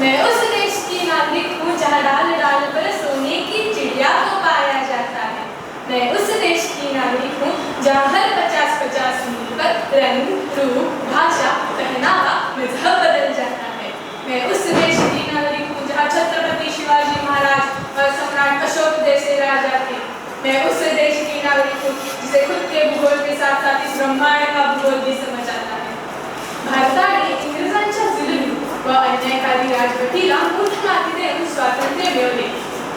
मैं उस देश की नागरिक हूँ जहाँ डाल डाल पर सोने की चिड़िया को पाया जाता है। मैं उस देश की नागरिक हूँ जहाँ हर पचास पचास मील पर रंग, रूप, भाषा, पहनावा, मज़हब बदल जाता है। मैं उस देश की नागरिक हूँ जहाँ छत्रपति शिवाजी महाराज और सम्राट अशोक जैसे राजा थे। मैं उस देश की नागरिक हूँ जिसे खुद के भूगोल के साथ साथ इस ब्रह्मांड का भूगोल भी समझ तिला कृष्ण अतिदेव माती देऊन स्वातंत्र्य मिळवले.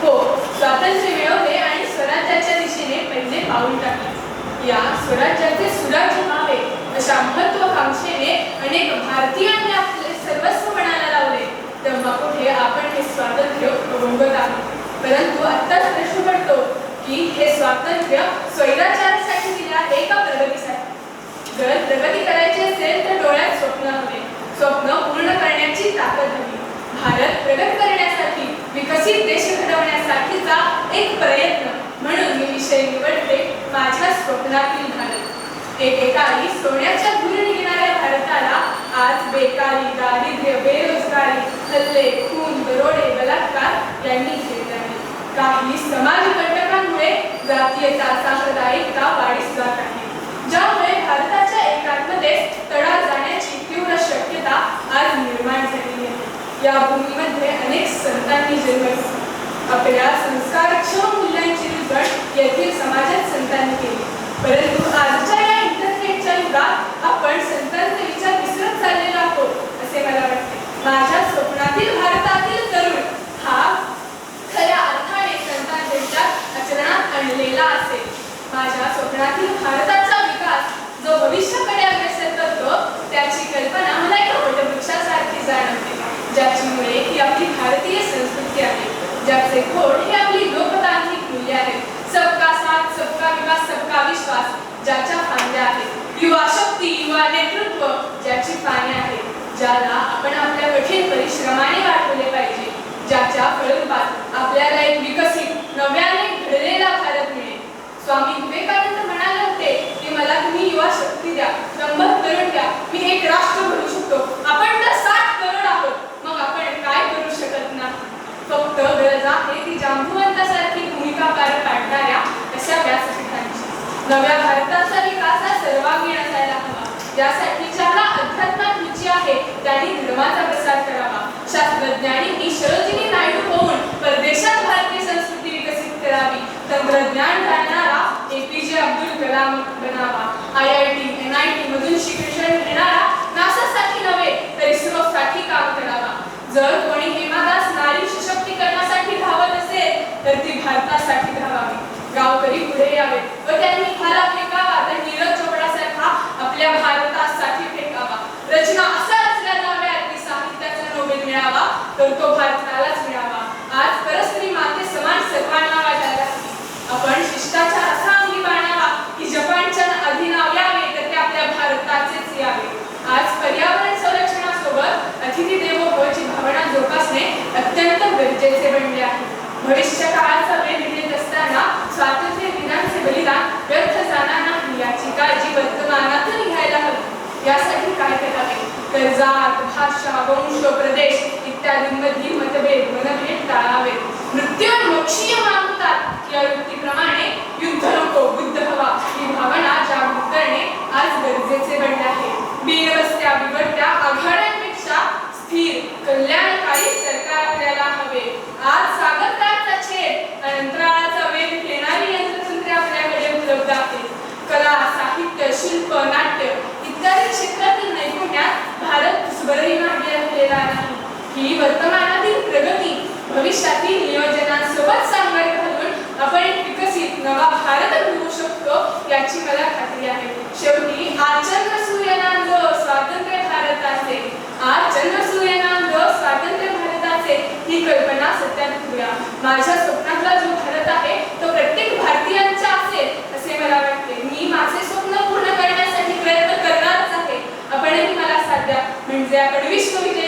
हो स्वातंत्र्य मिळवले आणि स्वराज्याच्या दिशेने पहिले पाऊल टाकले. या स्वराज्याचे सुराज्य व्हावे अशा महत्वाकांक्षेने अनेक भारतीयांनी आपले सर्वस्व म्हणायला लावले. तेव्हा कुठे आपण हे स्वातंत्र्य भोगत आहोत. परंतु आत्ताच प्रश्न पडतो की हे स्वातंत्र्य स्वैराचारासाठी दिले आहे का प्रगतीसाठी? जर प्रगती करायची असेल तर डोळ्यात स्वप्न हवे. स्वप्न पूर्ण करण्याची ताकद हवी. भारत प्रगत करण्यासाठी विकसित देश घडवण्यासाठीचा एक प्रयत्न म्हणून मी विषय निवडते माझ्या स्वप्नातील भारत एकेकाळी सोन्याच्या धूर निघणाऱ्या भारताला आज बेकारी दारिद्र्य बेरोजगारी हल्ले खून दरोडे बलात्कार यांनी घेतले आहे. काही समाज घटकांमुळे जातीयता सांप्रदायिकता वाढीस जात आहे. ज्यामुळे भारताच्या एकात्मतेस तडा जाण्याची तीव्र शक्यता आज निर्माण झाली. या भूमीमध्ये अनेक संतांनी जन्म आपल्या संस्कारक्षम मूल्यांची रुजवण येथील समाजात संतांनी केली. परंतु आजच्या या इंटरनेटच्या युगात आपण संतांचे विचार विसरत चाललेलो आहोत असे मला वाटते. माझ्या स्वप्नातील भारतातील तरुण हा खऱ्या अर्थाने संतांच्या आचरणात आणलेला असेल. माझ्या स्वप्नातील भारताचा विकास जो भविष्याकडे अग्रेसर करतो त्याची कल्पना मला एका वटवृक्षासारखी जाणवते ज्याची मुळे ही आपली भारतीय संस्कृती आहे ज्याचे खोड ही आपली लोकतांत्रिक मूल्य आहेत सबका साथ सबका विकास सबका विश्वास ज्याच्या फांद्या आहेत युवा शक्ती युवा नेतृत्व ज्याची पाने आहेत ज्याला आपण आपल्या कठीण परिश्रमाने वाढवले पाहिजे ज्याच्या फळरूपात आपल्याला एक विकसित नव्याने घडलेला भारत मिळेल. स्वामी विवेकानंद म्हणाले होते की मला तुम्ही युवा शक्ती द्या शंभर तरुण द्या मी एक राष्ट्र घडू शकतो. आपण तर सात करोड आहोत मग आपण काय करू शकत नाही? फक्त गरज आहे ती जांबुवंतासारखी भूमिका पार पाडणाऱ्या अशा व्यासपीठांची. नव्या भारताचा विकास हा सर्वांगीण असायला हवा. यासाठी ज्याला अध्यात्मात रुची आहे त्यांनी धर्माचा प्रसार करावा. शास्त्रज्ञांनी सरोजिनी नायडू होऊन परदेशात भारतीय संस्कृती विकसित करावी. तंत्रज्ञान मिळावा तो भारतालाच मिळावा. आज परस्त्री माते समान सर्वांना वाटायला हवी आपण शिष्टाचार असा अंगी बाळावा की जपानच्या अधीनाव यावे तर ते आपल्या भारताचेच यावे. आज पर्यावरण संरक्षणासोबत अतिथी देवो भवची भावना जोपासणे अत्यंत गरजेचे बनले आहे. भविष्य काळाचा वेध घेत असताना स्वातंत्र्य दिनांचे बलिदान व्यर्थ जाणार नाही याची काळजी वर्तमानातून घ्यायला हवी यासाठी काय करावे तर जात भाषा प्रदेश इत्यादींमधील मतभेद मनभेद टाळावेत. मृत्यून्मोक्षीय मागतात या युक्तीप्रमाणे युद्ध नको बुद्ध हवा. ही भावना जागृत करणे आज गरजेचे बनले ही वर्तमानातील प्रगती भविष्यातील नियोजनासोबत सांगड घालून आपण एक विकसित नवा भारत मिळवू शकतो याची मला खात्री आहे. शेवटी आज चंद्र सूर्यनांद स्वातंत्र्य भारताचे आज सूर्यनांद स्वातंत्र्य भारताचे ही कल्पना सत्यात घेऊया. माझ्या स्वप्नातला जो भारत आहे तो प्रत्येक भारतीयांचा असेल असे मला वाटते. मी माझे स्वप्न पूर्ण करण्यासाठी प्रयत्न करणारच आहे. आपणही मला साध्या म्हणजे आपण विश्वविजय